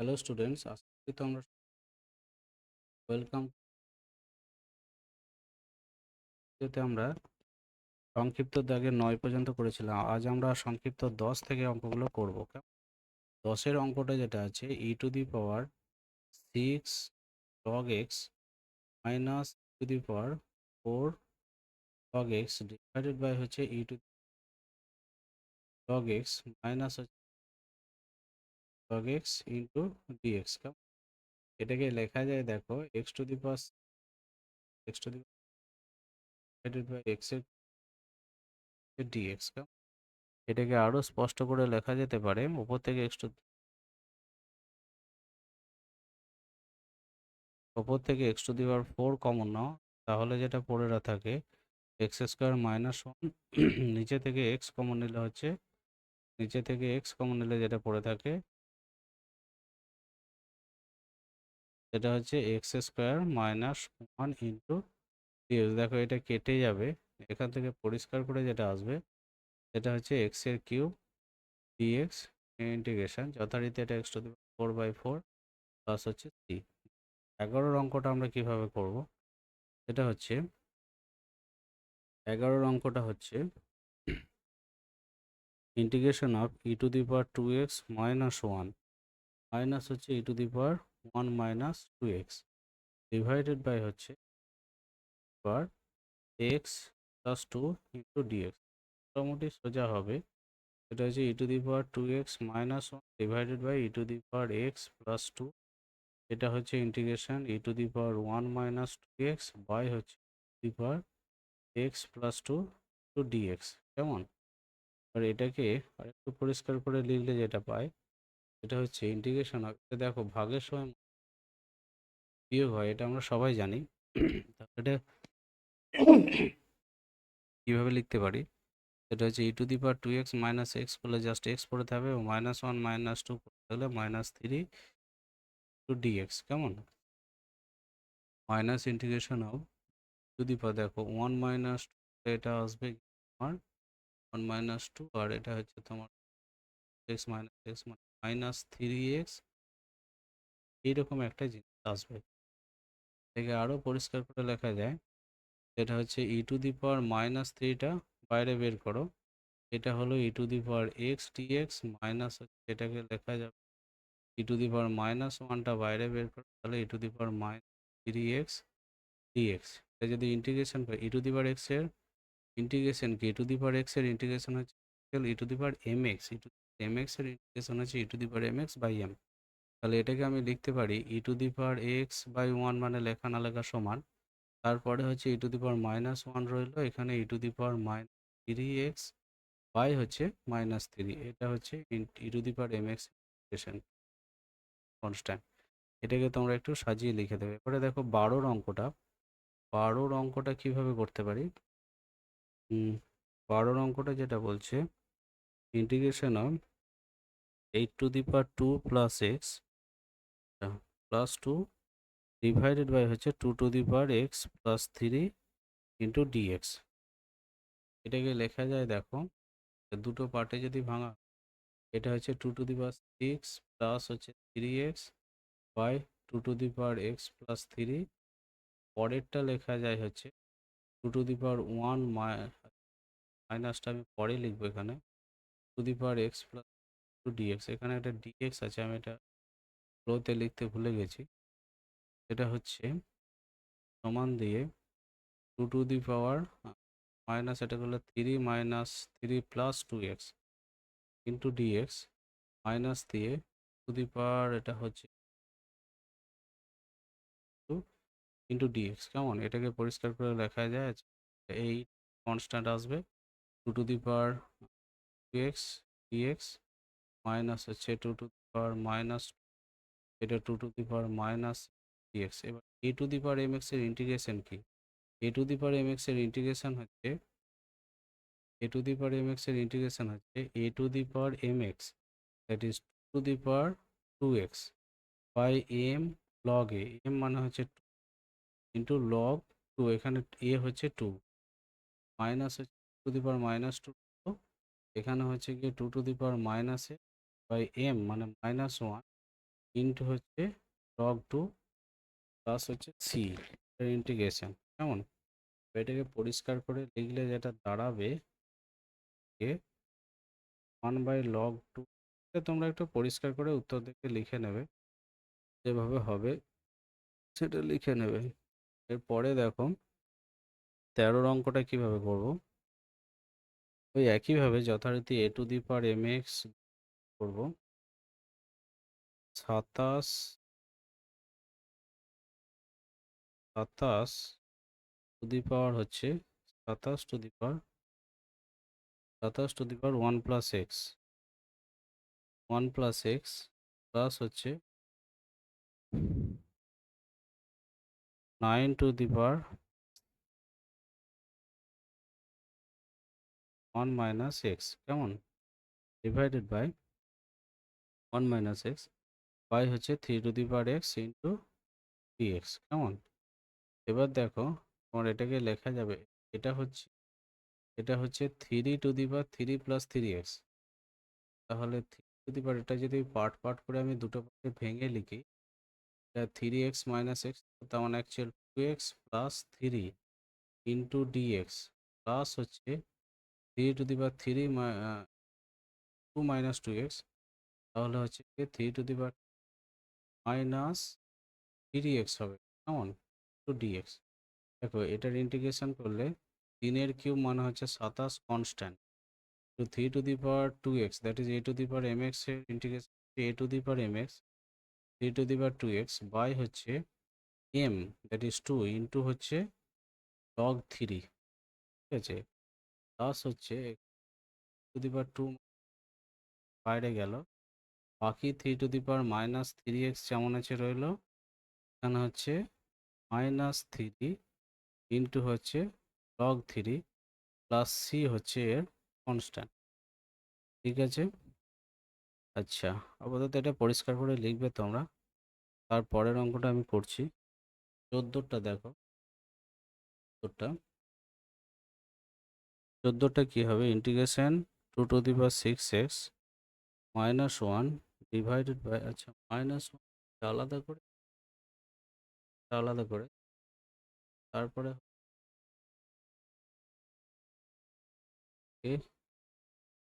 Hello students আশা করি তোমরা welcome আমরা সংক্ষিপ্ত দাগে নয় পর্যন্ত করেছিলাম। আজ আমরা সংক্ষিপ্ত দশ থেকে অঙ্কগুলো করব দশের অঙ্কটা যেটা আছে e to the power six log x minus to the power four log x divided by হচ্ছে e to log x minus হচ্ছে লগ এক্স ইন্টু ডিএক্স কেমন? এটাকে লেখা যায়, দেখো x to the power x to the by এক্সের dx এটাকে আরও স্পষ্ট করে লেখা যেতে পারে, উপর থেকে এক্স টু ওপর থেকে x to the power four common নাও, তাহলে যেটা পড়ে থাকে এক্স স্কোয়ার মাইনাস ওয়ান নিচে থেকে এক্স কমন নিলে হচ্ছে, নিচে থেকে এক্স কমন নিলে যেটা পড়ে থাকে সেটা হচ্ছে x square minus one into cube দেখো, এটা কেটে যাবে। এখান থেকে পরিষ্কার করে যেটা আসবে, সেটা হচ্ছে এক্সের কিউব ডিএক্স ইন্টিগ্রেশন যথারীতি এটা x to the four by four plus হচ্ছে সি এগারোর অঙ্কটা আমরা কীভাবে করব? সেটা হচ্ছে, এগারোর অঙ্কটা হচ্ছে integration of e to the power two x minus one minus হচ্ছে e to the power one minus two x divided by হচ্ছে power x plus two into dx মোটামুটি সোজা হবে। এটা হচ্ছে e to the power two x minus one divided by e to the power x plus two এটা হচ্ছে integration e to the power one minus two x by হচ্ছে the power x plus two two dx কেমন? আর এটাকে আরেকটু পরিষ্কার করে লিখলে যেটা পাই এটা হচ্ছে ইন্টিগ্রেশন দেখো ভাগের সময় বিয়োগ হয়, এটা আমরা সবাই জানি। এটা কীভাবে লিখতে পারি? এটা হচ্ছে e to the power two x minus x করলে জাস্ট এক্স পড়তে হবে এবং মাইনাস ওয়ান মাইনাস টু পড়তে হলে মাইনাস থ্রি টু ডিএক্স কেমন? Minus integration of to the power দেখো ওয়ান মাইনাস টু এটা আসবে তোমার ওয়ান মাইনাস টু আর এটা হচ্ছে তোমার x minus x minus three x এইরকম একটা জিনিস আসবে। থেকে আরও পরিষ্কার করে লেখা যায় এটা হচ্ছে e to the power minus থ্রিটা বাইরে বের করো। এটা হলো e to the power x dx minus এটাকে লেখা যাবে ই টু দি পাওয়ার মাইনাস ওয়ানটা বাইরে বের করো, তাহলে e to the power minus three x dx এটা যদি ইন্টিগ্রেশন করে ই টু দি পাওয়ার এক্সের ইন্টিগ্রেশন কি? ই টু দি পাওয়ার এক্সের ইন্টিগ্রেশন হচ্ছে e to the power m x e to m এক্সের ইন্টিগ্রেশন হচ্ছে e to the power m x by m তাহলে এটাকে আমি লিখতে পারি e to the power x by one মানে লেখা না লেখা সমান। তারপরে হচ্ছে e to the power minus one রইল, এখানে e to the power minus three x by হচ্ছে মাইনাস থ্রি এটা হচ্ছে e to the power m x constant এটাকে তোমরা একটু সাজিয়ে লিখে দেবে। এবারে দেখো বারোর অঙ্কটা। বারোর অঙ্কটা কীভাবে করতে পারি? বারোর অঙ্কটা যেটা বলছে integration of eight to the power two plus x plus two divided by হচ্ছে two to the power x plus three into dx এটাকে লেখা যায় দেখো দুটো পার্টে যদি ভাঙা, এটা হচ্ছে two to the power six plus হচ্ছে three x by two to the power x plus three পরেরটা লেখা যায় হচ্ছে two to the power one মাইনাসটা আমি পরে লিখব এখানে। To the power x plus two dx এখানে একটা ডিএক্স আছে, আমি এটা ফ্লোতে লিখতে ভুলে গেছি। এটা হচ্ছে সমান দিয়ে two to the power minus এটা করলে three minus three plus two x into dx minus দিয়ে টু দি পাওয়ার এটা হচ্ছে ইন্টু ডিএক্স কেমন? এটাকে পরিষ্কার করে লেখা যায় এই কনস্ট্যান্ট আসবে two to the power two x dx minus হচ্ছে two to the power minus এটা two to the power minus dx এবার a to the power m এক্সের ইন্টিগ্রেশন কি? A to the power m এক্সের integration হচ্ছে a to the power m এক্সের integration হচ্ছে a to the power m x that is to the power two x by m log a m মানে হচ্ছে two into log two এখানে a হচ্ছে two minus হচ্ছে to the power minus two এখানে হচ্ছে গিয়ে two to the power minus by m মানে minus one into হচ্ছে লগ টু প্লাস হচ্ছে সি ইন্টিগ্রেশন, কেমন? এটাকে পরিষ্কার করে লিখলে যেটা দাঁড়াবে ওয়ান বাই লগ টু তোমরা একটু পরিষ্কার করে উত্তর দিকে লিখে নেবে, যেভাবে হবে সেটা লিখে নেবে। এরপরে দেখো তেরোর অঙ্কটা কীভাবে করব? ওই একইভাবে যথারীতি a to the power m x করব। সাতাশ সাতাশ টু দি পাওয়ার হচ্ছে সাতাশ টু দি পাওয়ার সাতাশ to the power one plus x. One plus x plus হচ্ছে nine to the power one minus x. কেমন? Divided by one minus x by হচ্ছে three to the power x into three x কেমন? এবার দেখো তোমার এটাকে লেখা যাবে, এটা হচ্ছে এটা হচ্ছে three to the power three plus three x তাহলে থ্রি টু দি পাওয়ার এটা যদি পার্ট পার্ট করে আমি দুটো পার্টে ভেঙে লিখি, এটা থ্রি এক্স মাইনাস এক্স তার মানে actual two x plus three into dx plus হচ্ছে three to the power three two minus two x তাহলে হচ্ছে three to the power minus three x হবে। কেমন? টু ডিএক্স দেখো, এটার ইন্টিগ্রেশন করলে তিনের কিউব মানে হচ্ছে সাতাশ কনস্ট্যান্ট তো three to the power two x that is a to the power m এক্সের integration a to the power m x three to the power two x by হচ্ছে m that is two into হচ্ছে log three ঠিক আছে? Plus হচ্ছে to the power two বাইরে গেল। বাকি three to the power minus three x যেমন আছে রইল, এখানে হচ্ছে মাইনাস থ্রি ইন্টু হচ্ছে লগ থ্রি প্লাস সি হচ্ছে এর কনস্ট্যান্ট ঠিক আছে? আচ্ছা আপাতত এটা পরিষ্কার করে লিখবে তোমরা। তার পরের অঙ্কটা আমি করছি। চোদ্দোটা দেখো। চোদ্দোটা চোদ্দোটা কী হবে? Integration two to the power six x minus one divided by আচ্ছা মাইনাস ওয়ান আলাদা করে? আলাদা করে। তারপরে?